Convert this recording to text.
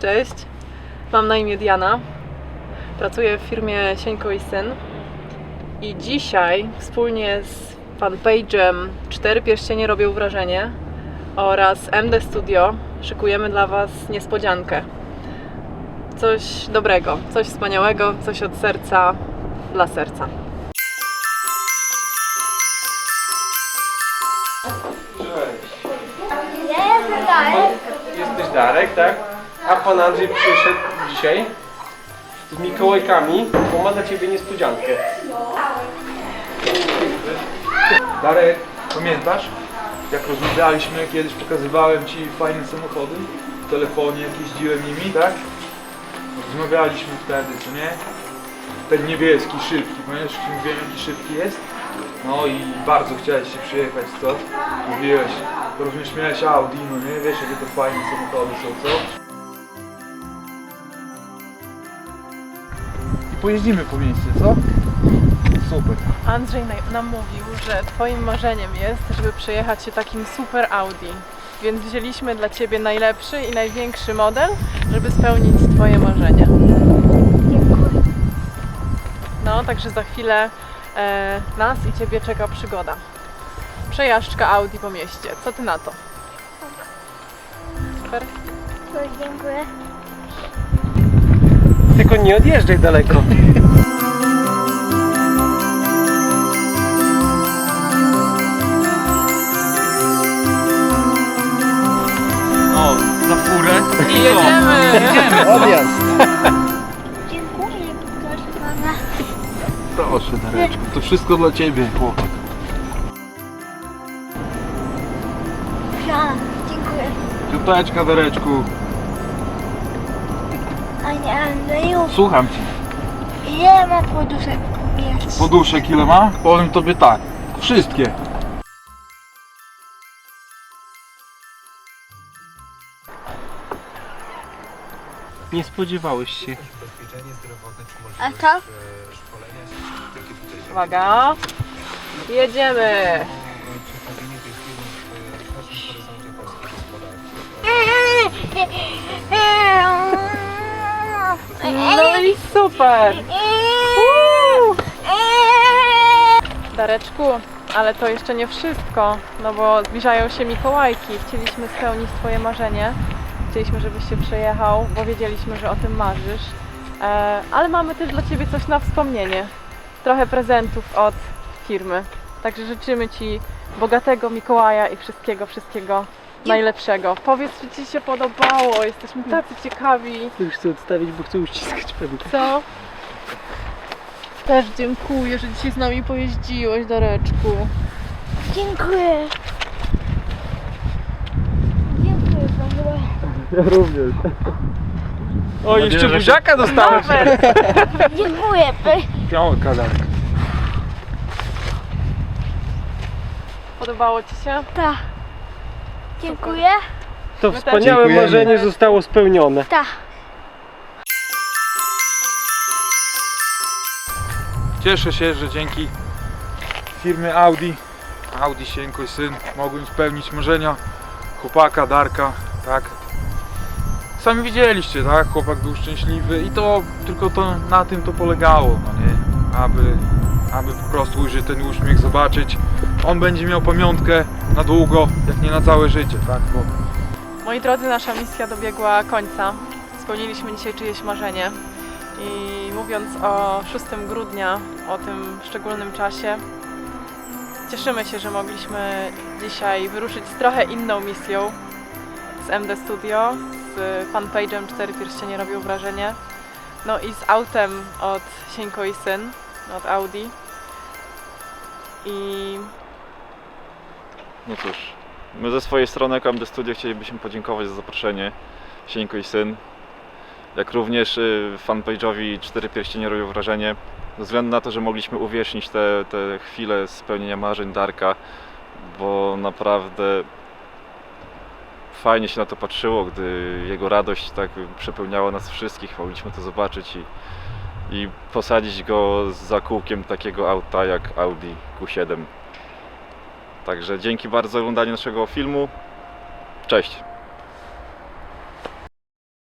Cześć, mam na imię Diana. Pracuję w firmie Sieńko i Syn. I dzisiaj wspólnie z fanpage'em Cztery Pierścienie robią wrażenie oraz MD Studio szykujemy dla Was niespodziankę. Coś dobrego, coś wspaniałego, coś od serca dla serca. Ja jestem Darek. Jesteś Darek, tak? A pan Andrzej przyszedł dzisiaj z Mikołajkami, bo ma dla ciebie niespodziankę. Darek, pamiętasz? Jak rozmawialiśmy, kiedyś pokazywałem Ci fajne samochody w telefonie, jak jeździłem nimi, tak? Rozmawialiśmy wtedy, co nie? Ten niebieski, szybki, pamiętasz, czy mówiłem jaki szybki jest? No i bardzo chciałeś się przyjechać, co? Mówiłeś, również miałeś Audi, no nie? Wiesz, jakie to fajne samochody są, co? Pojeździmy po mieście, co? Super. Andrzej nam mówił, że Twoim marzeniem jest, żeby przejechać się takim super Audi. Więc wzięliśmy dla Ciebie najlepszy i największy model, żeby spełnić Twoje marzenia. No, także za chwilę e, nas i Ciebie czeka przygoda. Przejażdżka Audi po mieście. Co Ty na to? Super. Dziękuję. Tylko nie odjeżdżaj daleko. O, za furę. I jedziemy! Odjazd. Dziękuję, proszę pana. Proszę, Dareczku, to wszystko dla ciebie, chłopak. Ja, dziękuję. Piąteczka, Dareczku, Panie Andrzeju, słucham cię. ile ma poduszek jest? Poduszek ile ma? Powiem tobie tak, wszystkie. Nie spodziewałeś się. A co? Uwaga! Jedziemy! No super! Dareczku, ale to jeszcze nie wszystko, no bo zbliżają się Mikołajki. Chcieliśmy spełnić Twoje marzenie. Chcieliśmy, żebyś się przejechał, bo wiedzieliśmy, że o tym marzysz. E, ale mamy też dla Ciebie coś na wspomnienie. Trochę prezentów od firmy. Także życzymy Ci bogatego Mikołaja i wszystkiego, wszystkiego najlepszego. Powiedz, czy Ci się podobało. Jesteśmy tacy ciekawi. Już chcę odstawić, bo chcę uściskać pewnie. Co? Też dziękuję, że dzisiaj z nami pojeździłeś, Dareczku. Dziękuję. Dziękuję panu. Ja również. O, jeszcze buziaka dostałeś. Dziękuję. Piątka, Darek. Podobało Ci się? Tak. Dziękuję. To My też wspaniałe dziękujemy. marzenie zostało spełnione. Tak. Cieszę się, że dzięki firmy Audi, Audi Sienko i Syn, mogłem spełnić marzenia chłopaka, Darka, tak. Sami widzieliście, tak, chłopak był szczęśliwy i to tylko to na tym to polegało, no nie, aby, aby po prostu ujrzeć ten uśmiech, zobaczyć. On będzie miał pamiątkę na długo, jak nie na całe życie, tak, bo Moi drodzy, nasza misja dobiegła końca. Spełniliśmy dzisiaj czyjeś marzenie. I mówiąc o 6 grudnia, o tym szczególnym czasie, cieszymy się, że mogliśmy dzisiaj wyruszyć z trochę inną misją z MD Studio, z fanpage'em Cztery Pierścienie robią wrażenie, no i z autem od Sieńko i Syn, od Audi. I No cóż, my ze swojej strony jako MD Studio chcielibyśmy podziękować za zaproszenie. Sieńko i Syn, jak również y, fanpage'owi Cztery Pierścienie robią wrażenie, ze względu na to, że mogliśmy uwiecznić te, te chwile spełnienia marzeń Darka, bo naprawdę fajnie się na to patrzyło, gdy jego radość tak przepełniała nas wszystkich, mogliśmy to zobaczyć i, i posadzić go za kółkiem takiego auta jak Audi Q7. Także dzięki bardzo za oglądanie naszego filmu. Cześć!